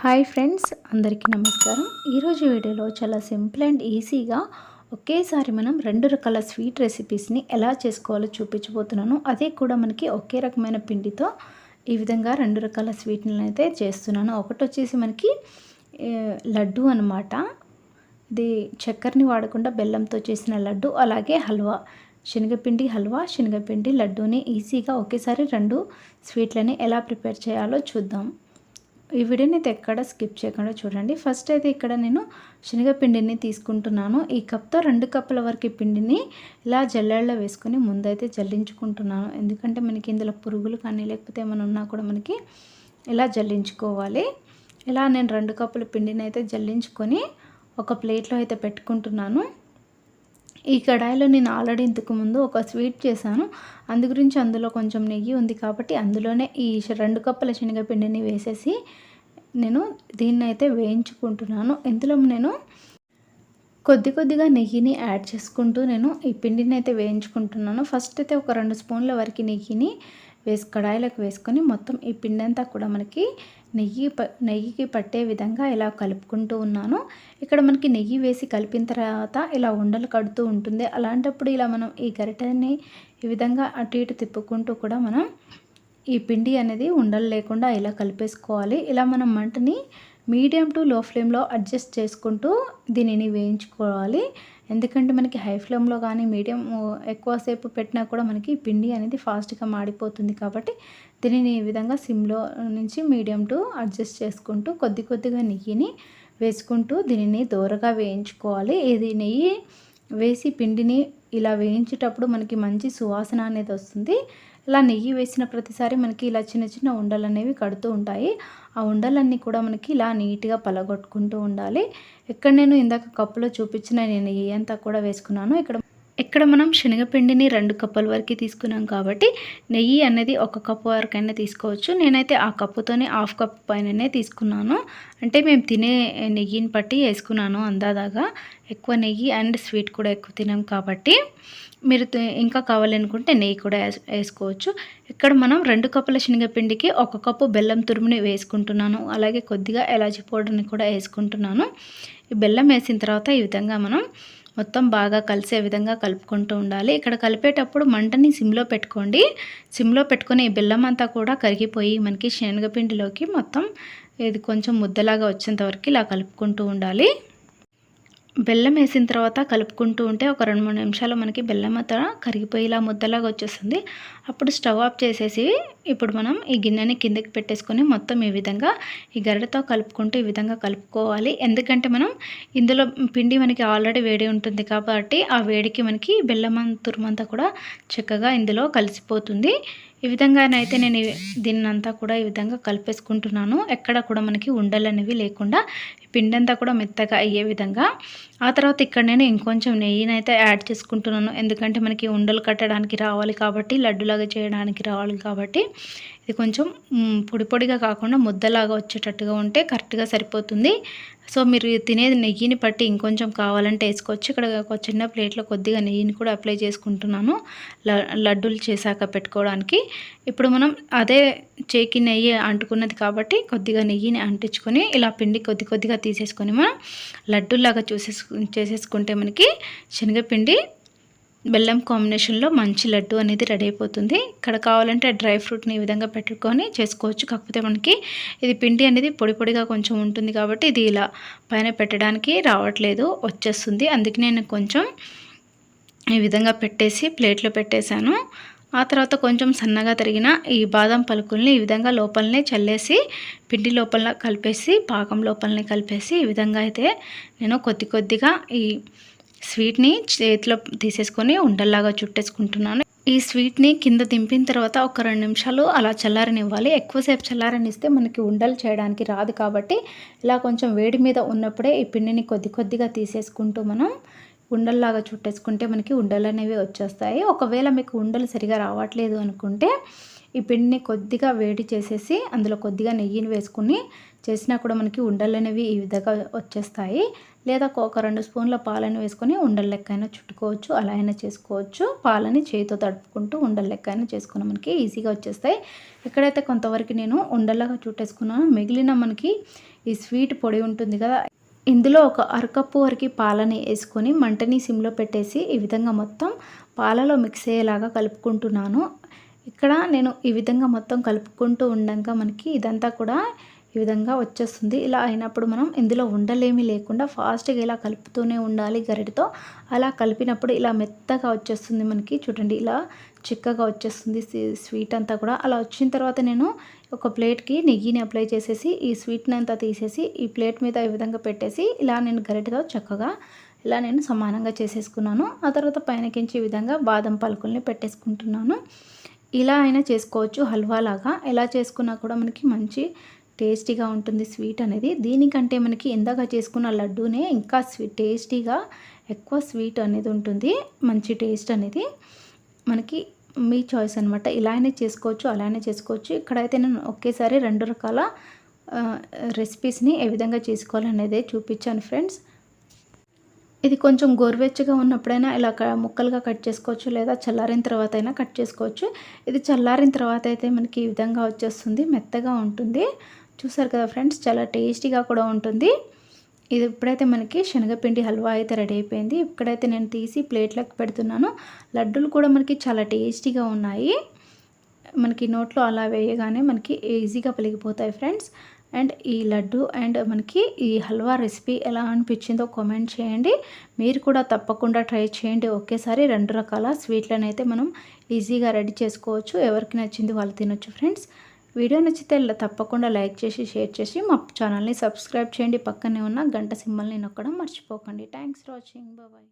Hi friends అందరికీ నమస్కారం. ఈరోజు వీడియోలో చాలా సింపుల్ అండ్ ఈజీగా ఒకేసారి మనం రెండు రకాల స్వీట్ రెసిపీస్ని ఎలా చేసుకోవాలో చూపించబోతున్నాను. అదే కూడా మనకి ఒకే రకమైన పిండితో ఈ విధంగా రెండు రకాల స్వీట్లను అయితే చేస్తున్నాను. ఒకటి వచ్చేసి మనకి లడ్డు అనమాట ఇది చక్కెరని వాడకుండా బెల్లంతో చేసిన లడ్డు అలాగే హల్వా. శనగపిండి హల్వా శనగపిండి లడ్డూని ఈజీగా ఒకేసారి రెండు స్వీట్లని ఎలా ప్రిపేర్ చేయాలో చూద్దాం. ఈ వీడియోని అయితే ఎక్కడ స్కిప్ చేయకుండా చూడండి. ఫస్ట్ అయితే ఇక్కడ నేను శనగపిండిని తీసుకుంటున్నాను. ఈ కప్తో రెండు కప్పుల వరకు పిండిని ఇలా జల్లెళ్ళలో వేసుకొని ముందైతే జల్లించుకుంటున్నాను. ఎందుకంటే మనకి ఇందులో పురుగులు కానీ లేకపోతే ఏమైనా ఉన్నా కూడా మనకి ఇలా జల్లించుకోవాలి. ఇలా నేను రెండు కప్పుల పిండిని అయితే జల్లించుకొని ఒక ప్లేట్లో అయితే పెట్టుకుంటున్నాను. ఈ కడాయిలో నేను ఆల్రెడీ ఇంతకు ముందు ఒక స్వీట్ చేశాను. అందు గురించి అందులో కొంచెం నెయ్యి ఉంది కాబట్టి అందులోనే ఈ రెండు కప్పుల శనగపిండిని వేసేసి నేను దీన్ని అయితే వేయించుకుంటున్నాను. ఇందులో నేను కొద్ది కొద్దిగా నెయ్యిని యాడ్ చేసుకుంటూ నేను ఈ పిండిని అయితే వేయించుకుంటున్నాను. ఫస్ట్ అయితే ఒక రెండు స్పూన్ల వరకు నెయ్యిని వేసి కడాయిలోకి వేసుకొని మొత్తం ఈ పిండి అంతా కూడా మనకి నెయ్యి ప నెయ్యికి పట్టే విధంగా ఇలా కలుపుకుంటూ ఉన్నాను. ఇక్కడ మనకి నెయ్యి వేసి కలిపిన తర్వాత ఇలా ఉండలు కడుతూ ఉంటుంది. అలాంటప్పుడు ఇలా మనం ఈ గరిటెని ఈ విధంగా అటు ఇటు తిప్పుకుంటూ కూడా మనం ఈ పిండి అనేది ఉండలు లేకుండా ఇలా కలిపేసుకోవాలి. ఇలా మనం మంటని మీడియం టు లో ఫ్లేమ్లో అడ్జస్ట్ చేసుకుంటూ దీనిని వేయించుకోవాలి. ఎందుకంటే మనకి హై ఫ్లేమ్లో కానీ మీడియం ఎక్కువసేపు పెట్టినా కూడా మనకి పిండి అనేది ఫాస్ట్గా మాడిపోతుంది కాబట్టి దీనిని ఈ విధంగా సిమ్లో నుంచి మీడియం టు అడ్జస్ట్ చేసుకుంటూ కొద్ది కొద్దిగా నెయ్యిని వేసుకుంటూ దీనిని దూరగా వేయించుకోవాలి. ఇది నెయ్యి వేసి పిండిని ఇలా వేయించేటప్పుడు మనకి మంచి సువాసన అనేది వస్తుంది. ఇలా నెయ్యి వేసిన ప్రతిసారి మనకి ఇలా చిన్న చిన్న ఉండలు అనేవి కడుతూ ఉంటాయి. ఆ ఉండలన్నీ కూడా మనకి ఇలా నీట్గా పలగొట్టుకుంటూ ఉండాలి. ఇక్కడ నేను ఇందాక కప్పులో చూపించిన నేను నెయ్యి అంతా కూడా వేసుకున్నాను. ఇక్కడ ఇక్కడ మనం శనగపిండిని రెండు కప్పుల వరకు తీసుకున్నాం కాబట్టి నెయ్యి అనేది ఒక కప్పు వరకైనా తీసుకోవచ్చు. నేనైతే ఆ కప్పుతోనే హాఫ్ కప్ పైననే తీసుకున్నాను. అంటే మేము తినే నెయ్యిని బట్టి వేసుకున్నాను అందాదాగా ఎక్కువ నెయ్యి అండ్ స్వీట్ కూడా ఎక్కువ తినాం కాబట్టి మీరు తి- ఇంకా కావాలనుకుంటే నెయ్యి కూడా వేసుకోవచ్చు. ఇక్కడ మనం రెండు కప్పుల శనగపిండికి ఒక కప్పు బెల్లం తురుముని వేసుకుంటున్నాను. అలాగే కొద్దిగా ఎలాచి పౌడర్ని కూడా వేసుకుంటున్నాను. ఈ బెల్లం వేసిన తర్వాత ఈ విధంగా మనం మొత్తం బాగా కలిసే విధంగా కలుపుకుంటూ ఉండాలి. ఇక్కడ కలిపేటప్పుడు మంటని సిమ్లో పెట్టుకోండి. సిమ్లో పెట్టుకునే బెల్లం అంతా కూడా కరిగిపోయి మనకి శనగపిండిలోకి మొత్తం ఇది కొంచెం ముద్దలాగా వచ్చేంత వరకు ఇలా కలుపుకుంటూ ఉండాలి. బెల్లం వేసిన తర్వాత కలుపుకుంటూ ఉంటే ఒక రెండు మూడు నిమిషాలు మనకి బెల్లం అంతా కరిగిపోయేలా ముద్దలాగా వచ్చేస్తుంది. అప్పుడు స్టవ్ ఆఫ్ చేసేసి ఇప్పుడు మనం ఈ గిన్నెని కిందకి పెట్టేసుకొని మొత్తం ఈ విధంగా ఈ గరిటతో కలుపుకుంటూ ఈ విధంగా కలుపుకోవాలి. ఎందుకంటే మనం ఇందులో పిండి మనకి ఆల్రెడీ వేడి ఉంటుంది కాబట్టి ఆ వేడికి మనకి బెల్లం తురుమంతా కూడా చక్కగా ఇందులో కలిసిపోతుంది. ఈ విధంగానైతే నేను దీన్నంతా కూడా ఈ విధంగా కలిపేసుకుంటున్నాను. ఎక్కడ కూడా మనకి ఉండలు అనేవి లేకుండా ఈ పిండంతా కూడా మెత్తగా అయ్యే విధంగా ఆ తర్వాత ఇక్కడ నేను ఇంకొంచెం నెయ్యిని అయితే యాడ్ చేసుకుంటున్నాను. ఎందుకంటే మనకి ఉండలు కట్టడానికి రావాలి కాబట్టి లడ్డులాగా చేయడానికి రావాలి కాబట్టి ఇది కొంచెం పొడిపొడిగా పొడి పొడిగా కాకుండా ముద్దలాగా వచ్చేటట్టుగా ఉంటే కరెక్ట్గా సరిపోతుంది. సో మీరు తినేది నెయ్యిని పట్టి ఇంకొంచెం కావాలంటే వేసుకోవచ్చు. ఇక్కడ ఒక చిన్న ప్లేట్లో కొద్దిగా నెయ్యిని కూడా అప్లై చేసుకుంటున్నాను లడ్డూలు చేశాక పెట్టుకోవడానికి. ఇప్పుడు మనం అదే చేకి నెయ్యి అంటుకున్నది కాబట్టి కొద్దిగా నెయ్యిని అంటించుకొని ఇలా పిండి కొద్ది కొద్దిగా తీసేసుకొని మనం లడ్డూలాగా చూసేసుకొని చేసేసుకుంటే మనకి శనగపిండి బెల్లం కాంబినేషన్లో మంచి లడ్డు అనేది రెడీ అయిపోతుంది. ఇక్కడ కావాలంటే డ్రై ఫ్రూట్ని ఈ విధంగా పెట్టుకొని చేసుకోవచ్చు. కాకపోతే మనకి ఇది పిండి అనేది పొడి పొడిగా కొంచెం ఉంటుంది కాబట్టి ఇది ఇలా పైన పెట్టడానికి రావట్లేదు వచ్చేస్తుంది. అందుకే నేను కొంచెం ఈ విధంగా పెట్టేసి ప్లేట్లో పెట్టేశాను. ఆ తర్వాత కొంచెం సన్నగా తరిగిన ఈ బాదం పలుకుల్ని ఈ విధంగా లోపలనే చల్లేసి పిండి లోపల కలిపేసి పాకం లోపలనే కలిపేసి ఈ విధంగా అయితే నేను కొద్ది కొద్దిగా ఈ స్వీట్ని చేతిలో తీసేసుకొని ఉండల్లాగా చుట్టేసుకుంటున్నాను. ఈ స్వీట్ని కింద దింపిన తర్వాత ఒక రెండు నిమిషాలు అలా చల్లారనివ్వాలి. ఎక్కువసేపు చల్లారనిస్తే మనకి ఉండలు చేయడానికి రాదు కాబట్టి ఇలా కొంచెం వేడి మీద ఉన్నప్పుడే ఈ పిండిని కొద్ది కొద్దిగా తీసేసుకుంటూ మనం ఉండల్లాగా చుట్టేసుకుంటే మనకి ఉండలు అనేవి వచ్చేస్తాయి. ఒకవేళ మీకు ఉండలు సరిగా రావట్లేదు అనుకుంటే ఈ పిండిని కొద్దిగా వేడి చేసేసి అందులో కొద్దిగా నెయ్యిని వేసుకుని చేసినా కూడా మనకి ఉండలు అనేవి ఈ విధంగా వచ్చేస్తాయి. లేదా ఒక రెండు స్పూన్ల పాలని వేసుకొని ఉండల లెక్క అయినా చుట్టుకోవచ్చు. అలా అయినా చేసుకోవచ్చు. పాలని చేతితో తడుపుకుంటూ ఉండల లెక్క అయినా మనకి ఈజీగా వచ్చేస్తాయి. ఇక్కడైతే కొంతవరకు నేను ఉండలాగా చుట్టేసుకున్నాను మిగిలిన మనకి ఈ స్వీట్ పొడి ఉంటుంది కదా ఇందులో ఒక అరకప్పు వరకు పాలని వేసుకొని మంటని సిమ్లో పెట్టేసి ఈ విధంగా మొత్తం పాలలో మిక్స్ అయ్యేలాగా కలుపుకుంటున్నాను. ఇక్కడ నేను ఈ విధంగా మొత్తం కలుపుకుంటూ ఉండగా మనకి ఇదంతా కూడా ఈ విధంగా వచ్చేస్తుంది. ఇలా అయినప్పుడు మనం ఇందులో ఉండలేమి లేకుండా ఫాస్ట్గా ఇలా కలుపుతూనే ఉండాలి గరిటతో. అలా కలిపినప్పుడు ఇలా మెత్తగా వచ్చేస్తుంది మనకి. చూడండి ఇలా చిక్కగా వచ్చేస్తుంది స్వీట్ అంతా కూడా. అలా వచ్చిన తర్వాత నేను ఒక ప్లేట్కి నెయ్యిని అప్లై చేసేసి ఈ స్వీట్ని అంతా తీసేసి ఈ ప్లేట్ మీద ఈ విధంగా పెట్టేసి ఇలా నేను గరిటతో చక్కగా ఇలా నేను సమానంగా చేసేసుకున్నాను. ఆ తర్వాత పైనకించి ఈ విధంగా బాదం పలుకుల్ని పెట్టేసుకుంటున్నాను. ఇలా అయినా చేసుకోవచ్చు హల్వా లాగా ఎలా చేసుకున్నా కూడా మనకి మంచి టేస్టీగా ఉంటుంది స్వీట్ అనేది. దీనికంటే మనకి ఇందాక చేసుకున్న లడ్డూనే ఇంకా స్వీట్ టేస్టీగా ఎక్కువ స్వీట్ అనేది ఉంటుంది. మంచి టేస్ట్ అనేది మనకి మీ చాయిస్ అనమాట ఇలానే చేసుకోవచ్చు అలానే చేసుకోవచ్చు. ఇక్కడైతే నేను ఒకేసారి రెండు రకాల రెసిపీస్ని ఏ విధంగా చేసుకోవాలనేది చూపించాను ఫ్రెండ్స్. ఇది కొంచెం గోరువెచ్చగా ఉన్నప్పుడైనా ఇలా ముక్కలుగా కట్ చేసుకోవచ్చు లేదా చల్లారిన తర్వాత అయినా కట్ చేసుకోవచ్చు. ఇది చల్లారిన తర్వాత అయితే మనకి ఈ విధంగా వచ్చేస్తుంది మెత్తగా ఉంటుంది. చూసారు కదా ఫ్రెండ్స్ చాలా టేస్టీగా కూడా ఉంటుంది. ఇది ఇప్పుడైతే మనకి శనగపిండి హల్వా అయితే రెడీ అయిపోయింది. ఇక్కడైతే నేను తీసి ప్లేట్లకు పెడుతున్నాను. లడ్డూలు కూడా మనకి చాలా టేస్టీగా ఉన్నాయి. మనకి నోట్లో అలా వేయగానే మనకి ఈజీగా పలిగిపోతాయి ఫ్రెండ్స్. అండ్ ఈ లడ్డు అండ్ మనకి ఈ హల్వా రెసిపీ ఎలా అనిపించిందో కామెంట్ చేయండి. మీరు కూడా తప్పకుండా ట్రై చేయండి. ఒకేసారి రెండు రకాల స్వీట్లను అయితే మనం ఈజీగా రెడీ చేసుకోవచ్చు. ఎవరికి నచ్చింది వాళ్ళు తినొచ్చు ఫ్రెండ్స్. వీడియో నచ్చితే తప్పకుండా లైక్ చేసి షేర్ చేసి మా ఛానల్ని సబ్స్క్రైబ్ చేయండి. పక్కనే ఉన్న గంట సింబల్ని నొక్కడం మర్చిపోకండి. Thanks for watching bye